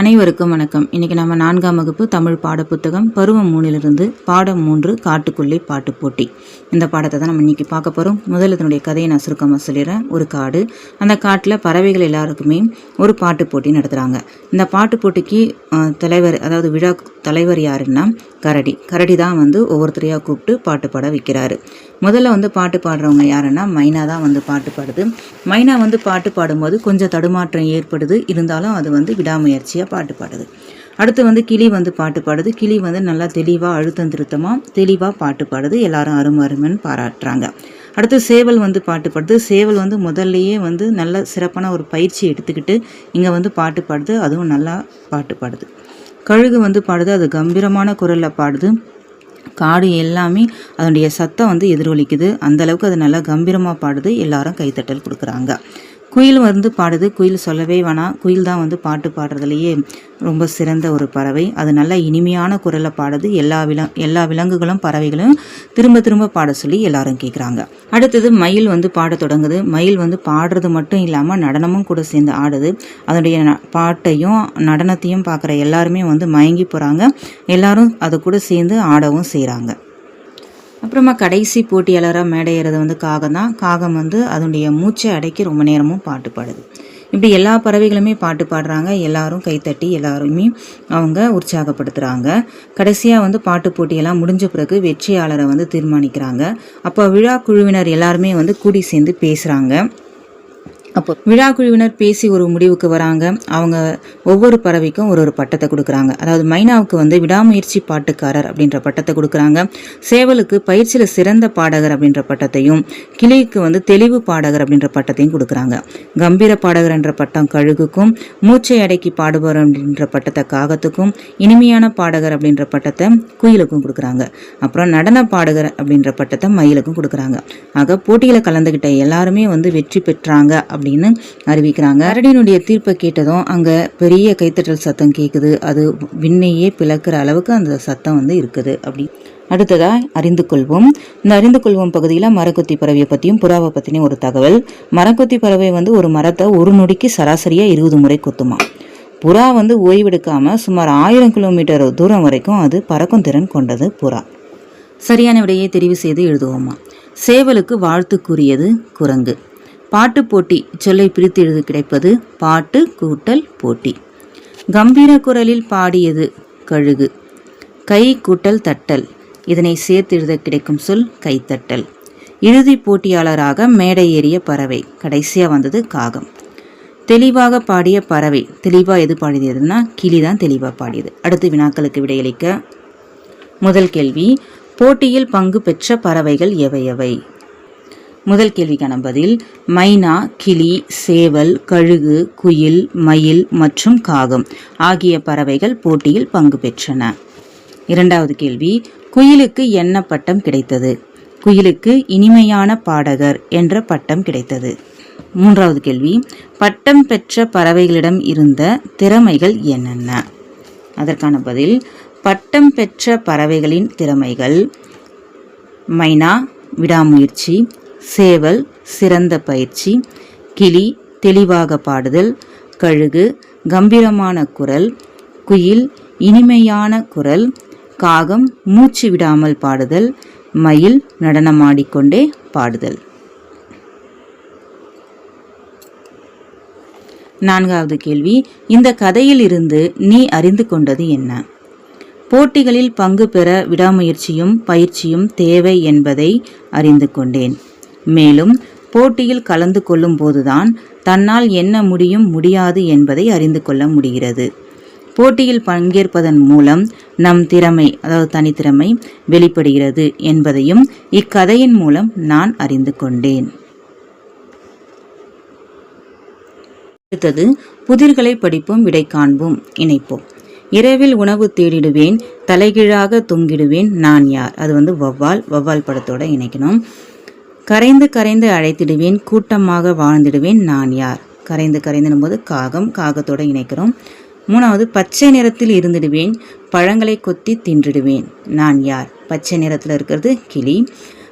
அனைவருக்கும் வணக்கம். இன்னைக்கு நம்ம நான்காம் வகுப்பு தமிழ் பாடப்புத்தகம் பருவம் மூணிலிருந்து பாடம் மூன்று காட்டுக்குள்ளே பாட்டு போட்டி. இந்த பாடத்தை தான் நம்ம இன்னைக்கு பார்க்க போகிறோம் முதல்ல இதனுடைய கதையை நான் சுருக்கமாக சொல்லிடுறேன். ஒரு காடு. அந்த காட்டில் பறவைகள் எல்லாருக்குமே ஒரு பாட்டு போட்டி நடத்துகிறாங்க இந்த பாட்டு போட்டிக்கு தலைவர் அதாவது விழா தலைவர் யாருன்னா கரடி. கரடி தான் வந்து ஒவ்வொருத்தரையாக கூப்பிட்டு பாட்டு பாட வைக்கிறாரு. முதல்ல வந்து பாட்டு பாடுறவங்க யாருன்னா மைனா தான் வந்து பாட்டு பாடுது. மைனா வந்து பாட்டு பாடும்போது கொஞ்சம் தடுமாற்றம் ஏற்படுது. இருந்தாலும் அது வந்து விடாமுயற்சியாக பாட்டு பாடுது. அடுத்து வந்து கிளி வந்து பாட்டு பாடுது. கிளி வந்து நல்லா தெளிவாக அழுத்தம் திருத்தமாக தெளிவாக பாட்டு பாடுது. எல்லாரும் அருமை அருமைன்னு பாராட்டுறாங்க. அடுத்து சேவல் வந்து பாட்டு பாடுது. சேவல் வந்து முதல்லையே வந்து நல்ல சிறப்பான ஒரு பயிற்சி எடுத்துக்கிட்டு இங்கே வந்து பாட்டு பாடுது. அதுவும் நல்லா பாட்டு பாடுது. கழுகு வந்து பாடுது. அது கம்பீரமான குரலில் பாடுது. காடு எல்லாமே அதனுடைய சத்தம் வந்து எதிரொலிக்குது. அந்த அளவுக்கு அது நல்லா கம்பீரமாக பாடுது. எல்லாரும் கைத்தட்டல் கொடுக்குறாங்க. குயில் வந்து பாடுது. குயில் சொல்லவே வேணாம் குயில் தான் வந்து பாட்டு பாடுறதுலையே ரொம்ப சிறந்த ஒரு பறவை. அது நல்ல இனிமையான குரலை பாடுது. எல்லா விலங் எல்லா விலங்குகளும் பறவைகளும் திரும்ப திரும்ப பாட சொல்லி எல்லாரும் கேட்குறாங்க அடுத்தது மயில் வந்து பாட தொடங்குது. மயில் வந்து பாடுறது மட்டும் இல்லாமல் நடனமும் கூட சேர்ந்து ஆடுது. அதனுடைய ந- பாட்டையும் நடனத்தையும் பார்க்குற எல்லாருமே வந்து மயங்கி போகிறாங்க எல்லாரும் அது கூட சேர்ந்து ஆடவும் செய்கிறாங்க அப்புறமா கடைசி போட்டியாளராக மேடையிறது வந்து காகம் தான் காகம் வந்து அதனுடைய மூச்சை அடக்கி ரொம்ப நேரமும் பாட்டு பாடுது. இப்படி எல்லா பறவைகளுமே பாட்டு பாடுறாங்க. எல்லாரும் கைத்தட்டி எல்லாருமே அவங்க உற்சாகப்படுத்துகிறாங்க கடைசியாக வந்து பாட்டு போட்டியெல்லாம் முடிஞ்ச பிறகு வெற்றியாளரை வந்து தீர்மானிக்கிறாங்க. அப்போ விழா குழுவினர் எல்லாருமே வந்து கூடி சேர்ந்து பேசுகிறாங்க அப்போ விழா குழுவினர் பேசி ஒரு முடிவுக்கு வராங்க. அவங்க ஒவ்வொரு பறவைக்கும் ஒரு ஒரு பட்டத்தை கொடுக்குறாங்க. அதாவது மைனாவுக்கு வந்து விடாமுயற்சி பாட்டுக்காரர் அப்படின்ற பட்டத்தை கொடுக்குறாங்க. சேவலுக்கு பயிற்சியில் சிறந்த பாடகர் அப்படின்ற பட்டத்தையும் கிளிக்கு வந்து தெளிவு பாடகர் அப்படின்ற பட்டத்தையும் கொடுக்குறாங்க. கம்பீர பாடகர் என்ற பட்டம் கழுகுக்கும் மூச்சை அடக்கி பாடுபவர் அப்படின்ற பட்டத்தை காகத்துக்கும் இனிமையான பாடகர் அப்படின்ற பட்டத்தை குயிலுக்கும் கொடுக்குறாங்க. அப்புறம் நடன பாடகர் அப்படின்ற பட்டத்தை மயிலுக்கும் கொடுக்குறாங்க. ஆக போட்டியில் கலந்துக்கிட்ட எல்லாருமே வந்து வெற்றி பெற்றாங்க அப்படின்னு அறிவிக்கிறாங்க. அரடியினுடைய தீர்ப்பை கேட்டதும் அங்கே பெரிய கைத்தட்டல் சத்தம் கேட்குது அது விண்ணையே பிளக்கிற அளவுக்கு அந்த சத்தம் வந்து இருக்குது அப்படி. அடுத்ததாக அறிந்து கொள்வோம். இந்த அறிந்து கொள்வோம் பகுதியில் மரக்கொத்தி பறவையை பற்றியும் புறாவை பற்றியும் ஒரு தகவல். மரக்கொத்தி பறவை வந்து ஒரு மரத்தை ஒரு நொடிக்கு சராசரியாக இருபது முறை கொத்துமா? புறா வந்து ஓய்வெடுக்காம சுமார் ஆயிரம் கிலோமீட்டர் தூரம் வரைக்கும் அது பறக்கும் திறன் கொண்டது புறா. சரியான விடையை தெரிவு செய்து எழுதுவோமா? சேவலுக்கு வாழ்த்துக்குரியது குரங்கு. பாட்டு போட்டி சொல்லை பிரித்து எழுத கிடைப்பது பாட்டு கூட்டல் போட்டி. கம்பீர குரலில் பாடியது கழுகு. கை கூட்டல் தட்டல். இதனை சேர்த்து எழுத கிடைக்கும் சொல் கைத்தட்டல். இறுதிப் போட்டியாளராக மேடை ஏறிய பறவை. கடைசியாக வந்தது காகம். தெளிவாக பாடிய பறவை. தெளிவாக எது பாடியதுன்னா கிளி தான் தெளிவாக பாடியது. அடுத்து வினாக்களுக்கு விடையளிக்க முதல் கேள்வி போட்டியில் பங்கு பெற்ற பறவைகள் எவை எவை? முதல் கேள்விக்கான பதில் மைனா கிளி சேவல் கழுகு குயில் மயில் மற்றும் காகம் ஆகிய பறவைகள் போட்டியில் பங்கு பெற்றன. இரண்டாவது கேள்வி குயிலுக்கு என்ன பட்டம் கிடைத்தது? குயிலுக்கு இனிமையான பாடகர் என்ற பட்டம் கிடைத்தது. மூன்றாவது கேள்வி பட்டம் பெற்ற பறவைகளிடம் இருந்த திறமைகள் என்னென்ன? அதற்கான பதில் பட்டம் பெற்ற பறவைகளின் திறமைகள் மைனா விடாமுயற்சி சேவல் சிறந்த பயிற்சி கிளி தெளிவாக பாடுதல் கழுகு கம்பீரமான குரல் குயில் இனிமையான குரல் காகம் மூச்சு விடாமல் பாடுதல் மயில் நடனமாடிக்கொண்டே பாடுதல். நான்காவது கேள்வி இந்த கதையில் இருந்து நீ அறிந்து கொண்டது என்ன? போட்டிகளில் பங்கு பெற விடாமுயற்சியும் பயிற்சியும் தேவை என்பதை அறிந்து கொண்டேன். மேலும் போட்டியில் கலந்து கொள்ளும் போதுதான் தன்னால் என்ன முடியும் முடியாது என்பதை அறிந்து கொள்ள முடிகிறது. போட்டியில் பங்கேற்பதன் மூலம் நம் திறமை அதாவது தனித்திறமை வெளிப்படுகிறது என்பதையும் இக்கதையின் மூலம் நான் அறிந்து கொண்டேன். அடுத்தது புதிர்களை படிப்போம் விடை காண்போம் இணைப்போம். இரவில் உணவு தேடிடுவேன் தலைகீழாக தொங்கிடுவேன் நான் யார்? அது வந்து வவ்வால் வவ்வால் படத்தோட இணைக்கணும். கரைந்து கரைந்து அழைத்திடுவேன் கூட்டமாக வாழ்ந்திடுவேன் நான் யார்? கரைந்து கரைந்துனும் போது காகம் காகத்தோடு இணைக்கிறோம். மூணாவது பச்சை நிறத்தில் இருந்திடுவேன் பழங்களை கொத்தி தின்றிடுவேன் நான் யார்? பச்சை நிறத்தில் இருக்கிறது கிளி.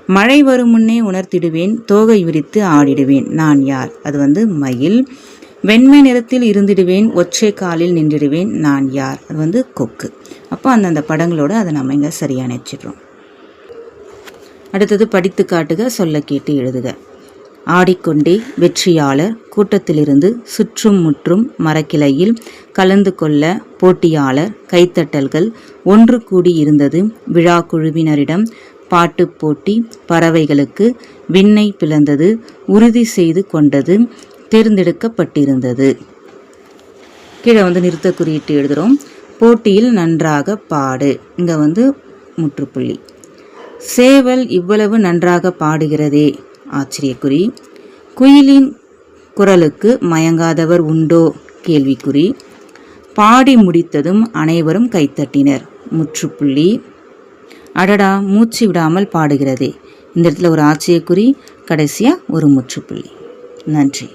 மழை வரும் முன்னே உணர்த்திடுவேன் தோகை விரித்து ஆடிடுவேன் நான் யார்? அது வந்து மயில். வெண்மை நிறத்தில் இருந்திடுவேன் ஒற்றை காலில் நின்றிடுவேன் நான் யார்? அது வந்து கொக்கு. அப்போ அந்தந்த படங்களோடு அதை நம்ம இங்கே சரியாக நினச்சிடுறோம் அடுத்தது படித்து காட்டுக சொல்ல கேட்டு எழுதுக. ஆடிக்கொண்டே வெற்றியாளர் கூட்டத்திலிருந்து சுற்றும் முற்றும் மரக்கிளையில் கலந்து கொள்ள போட்டியாளர் கைத்தட்டல்கள் ஒன்று கூடி இருந்தது. விழா குழுவினரிடம் பாட்டு போட்டி பறவைகளுக்கு விண்ணை பிளந்தது உறுதி செய்து கொண்டது தேர்ந்தெடுக்கப்பட்டிருந்தது. கீழே வந்து நிறுத்த குறியிட்டு எழுதுகிறோம் போட்டியில் நன்றாக பாடு. இங்கே வந்து முற்றுப்புள்ளி. சேவல் இவ்வளவு நன்றாக பாடுகிறதே. ஆச்சரியக்குறி. குயிலின் குரலுக்கு மயங்காதவர் உண்டோ? கேள்விக்குறி. பாடி முடித்ததும் அனைவரும் கைத்தட்டினர். முற்றுப்புள்ளி. அடடா மூச்சு விடாமல் பாடுகிறதே. இந்த இடத்துல ஒரு ஆச்சரியக்குறி கடைசியாக ஒரு முற்றுப்புள்ளி. நன்றி.